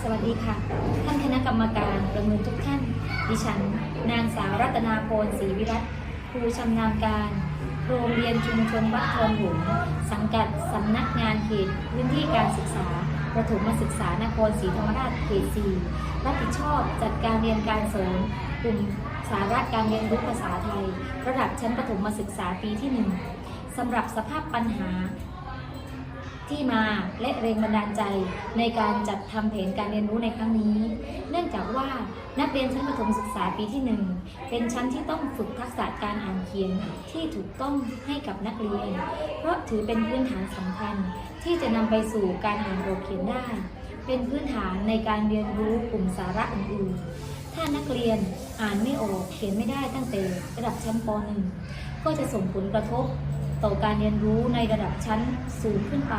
สวัสดีค่ะ ท่านคณะกรรมการประเมินทุกท่าน ดิฉัน นางสาวรัตนาพรศรีวิรัตครูชำนาญการโรงเรียนชุมชนวัดคลองหลวงสังกัดสำนักงานเขตพื้นที่การศึกษาประถมศึกษานครศรีธรรมราชเขต4รับผิดชอบจัดการเรียนการสอนกลุ่มสาระการเรียนรู้ภาษาไทย ระดับชั้นประถมศึกษาปีที่ 1สำหรับสภาพปัญหา ที่มาและแรงบันดาลใจในการจัดทำแผนการเรียนรู้ในครั้งนี้ เนื่องจากว่านักเรียนชั้นประถมศึกษาปีที่ 1 เป็นชั้นที่ต้องฝึกทักษะการอ่านเขียนที่ถูกต้องให้กับนักเรียน เพราะถือเป็นพื้นฐานสำคัญ ที่จะนำไปสู่การอ่านออกเขียนได้ เป็นพื้นฐานในการเรียนรู้กลุ่มสาระอื่นๆ ถ้านักเรียนอ่านไม่ออกเขียนไม่ได้ตั้งแต่ระดับชั้นป .1 ก็จะส่งผลกระทบ ต่อการเรียนรู้ในระดับชั้นสูงขึ้นไป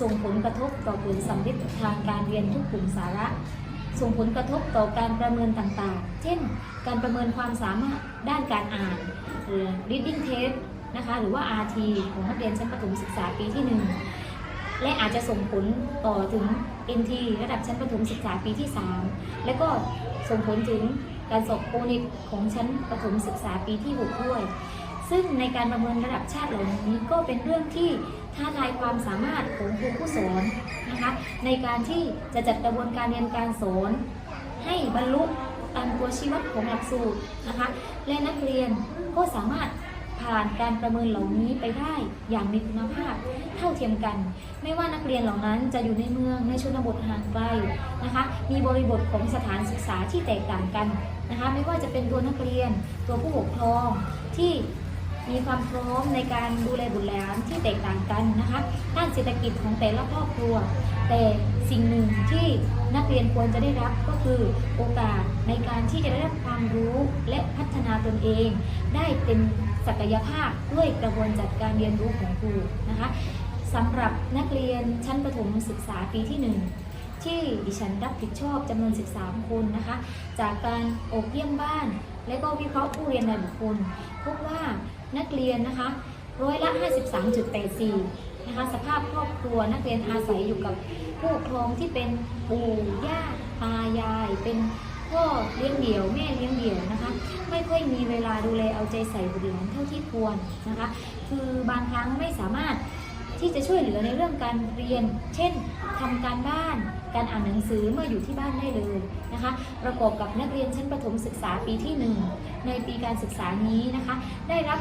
ส่งผลกระทบต่อผลสำเร็จทางการเรียนทุกกลุ่มสาระ ส่งผลกระทบต่อการประเมินต่างๆ เช่น การประเมินความสามารถด้านการอ่านหรือ reading test นะคะหรือว่า RT ของนักเรียนชั้นประถมศึกษาปีที่ 1 และอาจจะส่งผลต่อถึง NT ระดับชั้นประถมศึกษาปีที่ 3 และก็ส่งผลถึงการสอบโอนิกของชั้นประถมศึกษาปีที่ 6 ด้วย ซึ่งในการประเมินระดับชาติเหล่านี้ก็เป็นเรื่องที่ท้าทายความสามารถของครูผู้สอนนะคะในการที่จะจัดกระบวนการเรียนการสอนให้บรรลุตามตัวชี้วัดของหลักสูตรนะคะและนักเรียนก็สามารถผ่านการประเมินเหล่านี้ไปได้อย่างมีคุณภาพเท่าเทียมกัน ไม่ว่านักเรียนเหล่านั้นจะอยู่ในเมืองในชนบทห่างไกลนะคะมีบริบทของสถานศึกษาที่แตกต่างกันนะคะไม่ว่าจะเป็นตัวนักเรียนตัวผู้ปกครองที่ มีความพร้อมในการดูแลบุตรหลานที่แตกต่างกันนะคะด้านเศรษฐกิจของแต่ละครอบครัว แต่สิ่งหนึ่งที่นักเรียนควรจะได้รับก็คือโอกาสในการที่จะได้รับความรู้และพัฒนาตนเอง ได้เป็นศักยภาพด้วยกระบวนจัดการเรียนรู้ของครูนะคะสำหรับนักเรียนชั้นประถมศึกษาปีที่หนึ่งที่ดิฉันรับผิดชอบจำนวน 13 คนนะคะ จากการออกเยี่ยมบ้าน และก็วิเคราะห์ผู้เรียนรายบุคคล พบว่านักเรียนนะคะร้อยละ 53.84 นะคะสภาพครอบครัวนักเรียนอาศัยอยู่กับผู้ปกครองที่เป็นปู่ย่าตายาย เป็นพ่อเลี้ยงเดี่ยวแม่เลี้ยงเดี่ยวนะคะ ไม่ค่อยมีเวลาดูแลเอาใจใส่บุตรหลานเท่าที่ควรนะคะ คือบางครั้งไม่สามารถ ที่จะช่วยเหลือในเรื่องการเรียน เช่นทำการบ้าน การอ่านหนังสือเมื่ออยู่ที่บ้านได้เลยนะคะ ประกอบกับนักเรียนชั้นประถมศึกษาปีที่หนึ่งในปีการศึกษานี้นะคะ ได้รับ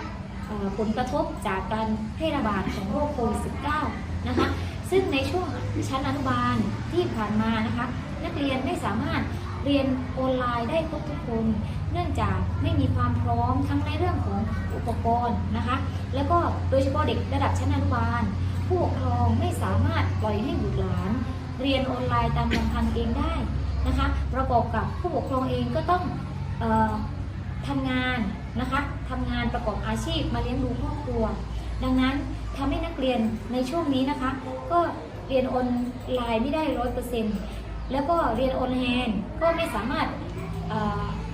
ผลกระทบจากการแพร่ระบาดของโรคโควิด -19 นะคะ ซึ่งในช่วงชั้นอนุบาลที่ผ่านมานะคะ นักเรียนไม่สามารถเรียนออนไลน์ได้ครบทุกคน เนื่องจากไม่มีความพร้อมทั้งในเรื่องของอุปกรณ์นะคะ แล้วก็โดยเฉพาะเด็กระดับชั้นอนุบาล ผู้ปกครองไม่สามารถปล่อยให้บุตรหลาน เรียนออนไลน์ตามลำพังเองได้นะคะประกอบกับผู้ปกครองเองก็ต้องออทำงานนะคะทำงานประกอบอาชีพมาเลี้ยงดูครอบครัว ดังนั้นทำให้นักเรียนในช่วงนี้นะคะ ก็เรียนออนไลน์ไม่ได้ร้อยเปอร์เซ็นต์แล้วก็เรียนออนแฮนก็ไม่สามารถ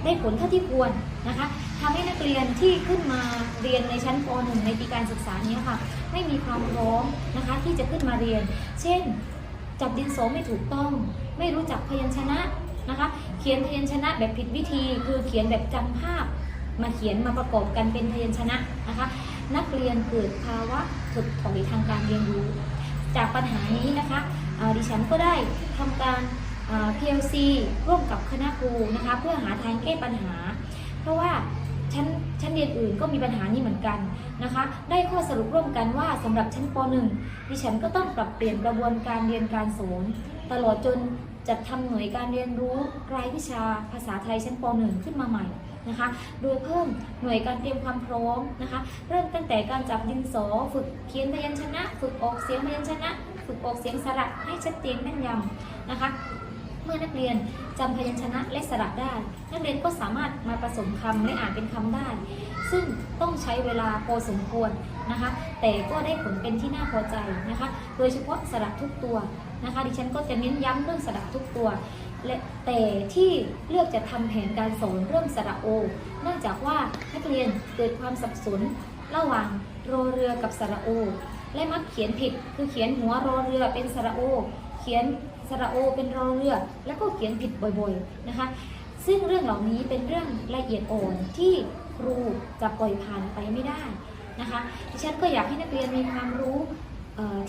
ได้ผลเท่าที่ควรนะคะทำให้นักเรียนที่ขึ้นมาเรียนในชั้นป .1 ในปีการศึกษานี้ค่ะ ไม่มีความพร้อมนะคะที่จะขึ้นมาเรียน เช่น จับดินสอไม่ถูกต้อง ไม่รู้จักพยัญชนะนะคะเขียนพยัญชนะแบบผิดวิธี คือเขียนแบบจำภาพ มาเขียนมาประกอบกันเป็นพยัญชนะนะคะ นักเรียนเกิดภาวะถดถอยทางการเรียนรู้ จากปัญหานี้นะคะดิฉันก็ได้ทำการ PLC ร่วมกับคณะครูนะคะเพื่อหาทางแก้ปัญหา เพราะว่าชั้นชั้นเรียนอื่นก็มีปัญหานี้เหมือนกันนะคะ ได้ข้อสรุปร่วมกันว่าสำหรับชั้นป .1 ดิฉันก็ต้องปรับเปลี่ยนกระบวนการเรียนการสอนตลอดจนจัดทำหน่วยการเรียนรู้รายวิชาภาษาไทยชั้นป .1 ขึ้นมาใหม่นะคะ โดยเพิ่มหน่วยการเตรียมความพร้อมนะคะ เริ่มตั้งแต่การจับดินสอ ฝึกเขียนพยัญชนะ ฝึกออกเสียงพยัญชนะ ฝึกออกเสียงสระให้ชัดเจนแม่นยำนะคะ เมื่อนักเรียนจำพยัญชนะและสระได้ นักเรียนก็สามารถมาผสมคำและอ่านเป็นคำได้ ซึ่งต้องใช้เวลาพอสมควรนะคะ แต่ก็ได้ผลเป็นที่น่าพอใจนะคะ โดยเฉพาะสระทุกตัวนะคะ ดิฉันก็จะเน้นย้ำเรื่องสระทุกตัวและแต่ที่เลือกจะทำแผนการสอนเรื่องสระโอ เนื่องจากว่านักเรียนเกิดความสับสน ระหว่างรอเรือกับสระโอ และมักเขียนผิดคือเขียนหัวรอเรือเป็นสระโอ ขียนสระโอเป็นรอเรือ แล้วก็เขียนผิดบ่อยๆนะคะ ซึ่งเรื่องเหล่านี้เป็นเรื่องละเอียดอ่อนที่ครูจะปล่อยผ่านไปไม่ได้นะคะดิฉันก็อยากให้นักเรียนมีความรู้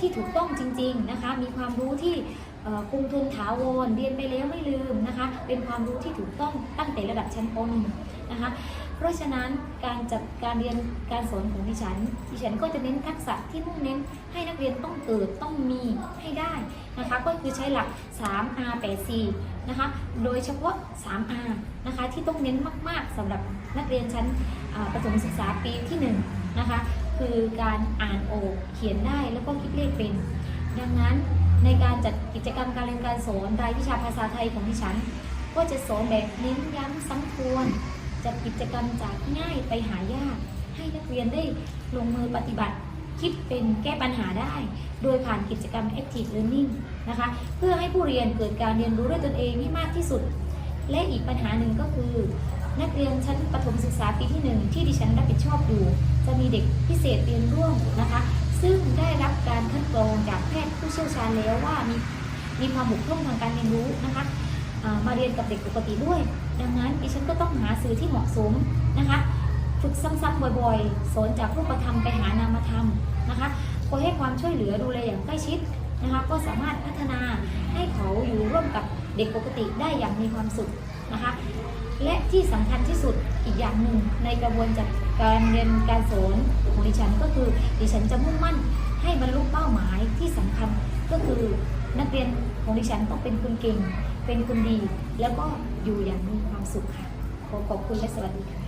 ที่ถูกต้องจริงๆนะคะ มีความรู้ที่เอ่อคงทุนถาวรเรียนไปแล้วไม่ลืมนะคะ เป็นความรู้ที่ถูกต้องตั้งแต่ระดับชั้นป .1 นะคะ เพราะฉะนั้นการจัดการเรียนการสอนของดิฉัน ดิฉันก็จะเน้นทักษะที่มุ่งเน้นให้นักเรียนต้องเกิดต้องมีให้ได้นะคะ ก็คือใช้หลัก 3R 8 4นะคะ โดยเฉพาะ 3R นะคะที่ต้องเน้นมาก ๆสำหรับนักเรียนชั้นประถมศึกษาปีที่1นะคะคือการอ่านออกเขียนได้แล้วก็คิดเลขเป็น ดังนั้นในการจัดกิจกรรมการเรียนการสอนรายวิชาภาษาไทยของดิฉัน ก็จะสอนแบบเน้นย้ำซ้ำทวน กิจกรรมจากง่ายไปหายาก ให้นักเรียนได้ลงมือปฏิบัติ คิดเป็นแก้ปัญหาได้ โดยผ่านกิจกรรม Active Learning นะคะ เพื่อให้ผู้เรียนเกิดการเรียนรู้ด้วยตนเองให้มากที่สุด และอีกปัญหาหนึ่งก็คือ นักเรียนชั้นประถมศึกษาปีที่หนึ่งที่ดิฉันรับผิดชอบอยู่ จะมีเด็กพิเศษเรียนร่วมนะคะ ซึ่งได้รับการคัดกรองจากแพทย์ผู้เชี่ยวชาญแล้วว่ามีมีความบกพร่องทางการเรียนรู้นะคะ มาเรียนกับเด็กปกติด้วย ดังนั้นดิฉันก็ต้องหาสื่อที่เหมาะสมนะคะ ฝึกซ้ำๆบ่อยๆ สอนจากรูปธรรมไปหานามธรรมนะคะคอยให้ความช่วยเหลือดูแลอย่างใกล้ชิดนะคะ ก็สามารถพัฒนาให้เขาอยู่ร่วมกับเด็กปกติได้อย่างมีความสุขนะคะ และที่สำคัญที่สุดอีกอย่างหนึ่งในกระบวนการเรียนการสอนของดิฉันก็คือดิฉันจะมุ่งมั่นให้บรรลุเป้าหมายที่สำคัญก็คือ นักเรียนของดิฉันต้องเป็นคนเก่ง เป็นคนดี แล้วก็อยู่อย่างมีความสุขค่ะ ขอขอบคุณและสวัสดีค่ะ